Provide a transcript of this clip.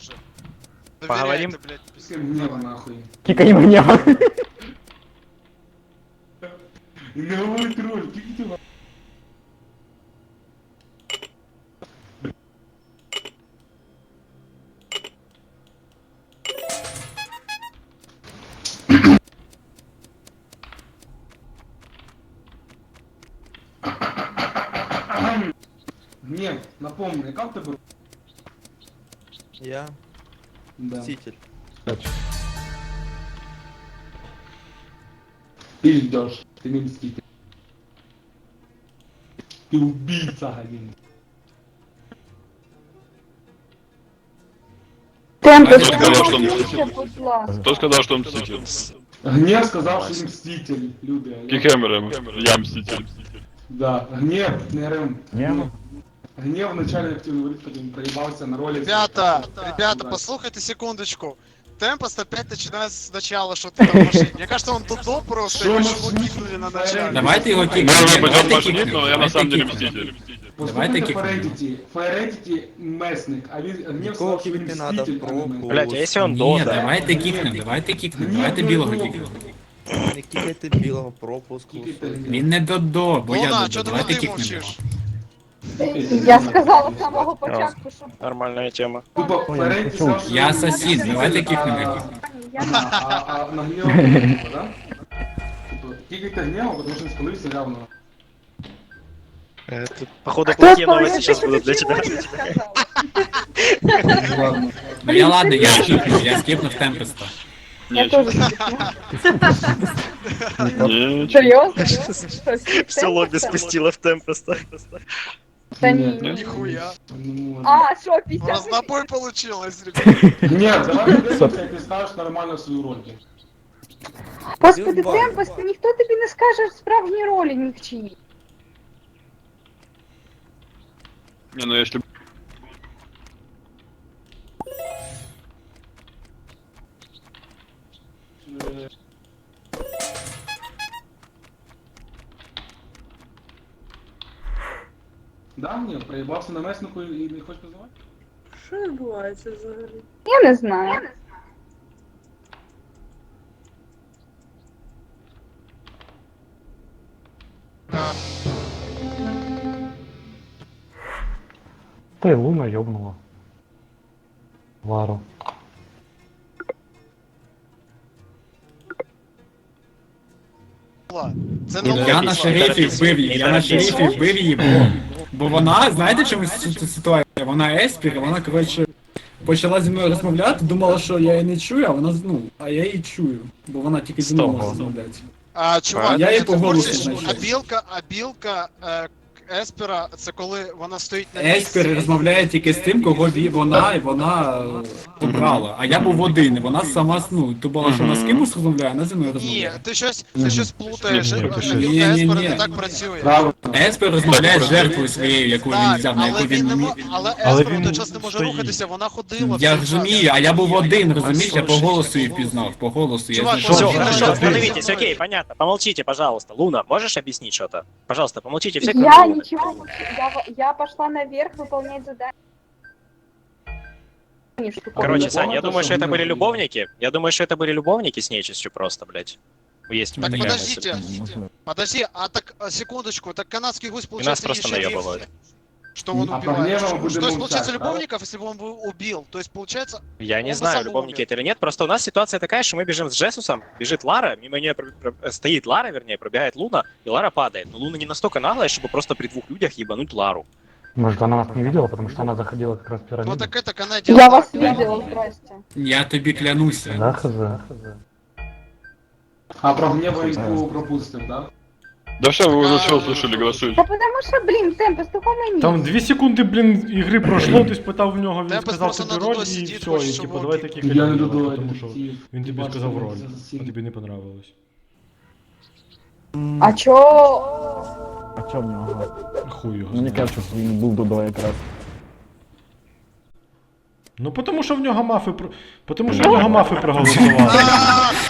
тоже. Доверяй Поговорим? Ты, блядь, пиздец. Гнева нахуй. Кикай мне. Игровой тролль, кикайте нахуй. Нет, напомни, как ты был? Я Да. мститель. Скач. Ты ждешь, ты не мститель. Ты убийца, Галин. Кто сказал, что он мститель? Гнев сказал, что ты мститель, люди. Кикэмером. Я мститель. Да, гнев, не рем. Гнев вначале хотел говорить, потом проебался на роли. Ребята, ребята, послухайте секундочку. Темпос опять начинает сначала что-то там машить. Мне кажется, он тупо просто, Что его кикнули на начале. Давайте. Може бути Давайте башнит, кікнемо. але я на Давайте самом деле мститель. Послухайте кикнемо. Ферентіті. Ферентіті а гнев мститель, пробку. Блять, а если он до, да? давайте кікнемо, давайте кікнемо, Ні, давайте ну, білого ну. Не кикайте білого пропуску. Він не додо, бо я додо. ты Давайте його. Я сказала з самого початку, що Нормальная тема. Тупо сказав, Я сосід, давайте кікнемо його. я А, а, а на гнев кікнемо, да? Типа, Кікайте гнева, потому що він спалився явно. Это, походу, плохие новости сейчас будут для тебя. не. Ладно. Ну я ладно, я скіпнув, я скіпнув Темпеста. Я теж серйозно? Все лобби спустила в темпеста. Та Ні, ні. Нихуя. Ну, ладно. А, що, 50? Разнобой получилось, ребята. Гнев, давай подивимося, як ти скажеш нормально свою роль. Господи, Темпос, ніхто тобі не скаже справжні ролі ні в чиї. Ні, ну якщо... Да, гнев, проїбався на меснику і не хочеш познавати? Що відбувається взагалі? Я не знаю. Та й луна йобнула. Лару. Це Я на шерифі вбив її, я на шерифі вбив її, бо, бо вона, знаєте, чому су- ситуація? Вона еспір, і вона, коротше, почала зі мною розмовляти, думала, що я її не чую, а вона, ну, а я її чую, бо вона тільки зі мною може розмовляти. А, чувак, Я їй по голосу знайшов. а білка, а білка е, Еспера, це коли вона стоїть на Еспір розмовляє тільки з тим, кого ві- вона, і вона е, обрала. А я був один, і вона сама, ну, думала, що вона з кимось розмовляє, а вона зі мною Ні, розмовляє. ти щось, ти щось плутаєш. Ні, ні, Білка ні, ні, Еспера ні. не так працює. Правильно. Еспір розмовляє з жертвою своєю, яку він взяв, на яку він він не не мо- але Але Еспер він одночасно не може стоїть. рухатися, вона ходила. Я розумію, а я був один, розумієш, я по голосу її впізнав, по голосу. Я Чувак, знайшов. Хорошо, остановитесь, окей, понятно. Помолчите, пожалуйста. Луна, можешь объяснить что-то? Пожалуйста, помолчите все, кроме Я Луны. Ничего. Я, я пошла наверх выполнять задание. Короче, Сань, я думаю, что это были любовники. Я думаю, что это были любовники с нечистью просто, блядь. Есть у меня Так такая подождите, подожди, а так, а, секундочку, так канадский гусь, И нас получается, просто не шериф, наебывают. Что он А убивает. Что, что есть, получается, да? любовников, если бы он бы убил? То есть, получается, Я не знаю, любовники умер. это или нет. Просто у нас ситуация такая, что мы бежим с Джесусом, бежит Лара, мимо нее стоит Лара, вернее, пробегает Луна, и Лара падает. Но Луна не настолько наглая, чтобы просто при двух людях ебануть Лару. Может, она нас не видела, потому что она заходила как раз в ну пирамиду. так это она делала. Я вас видела, здрасте. Я тобі клянуся. Да, хз. А про гнева інфу пропустив, да? Да все, вы уже все услышали, голосуйте. Да потому что, блин, Темпос, ты помоги. Там 2 секунди, блін, ігри пройшло, ти спитав в нього, він Темпос сказав просто тобі на роль додо і сидить, все, хоче, і щоб типу он давай кік- такі Я не херні, додаю. тому що він тобі сказав роль, а тобі не понравилось. А чё? А чё в нього? Хуй його Мені знає. кажуть, що він був Додо якраз. Ну потому що в нього мафи про. Потому що в нього мафи проголосували. А,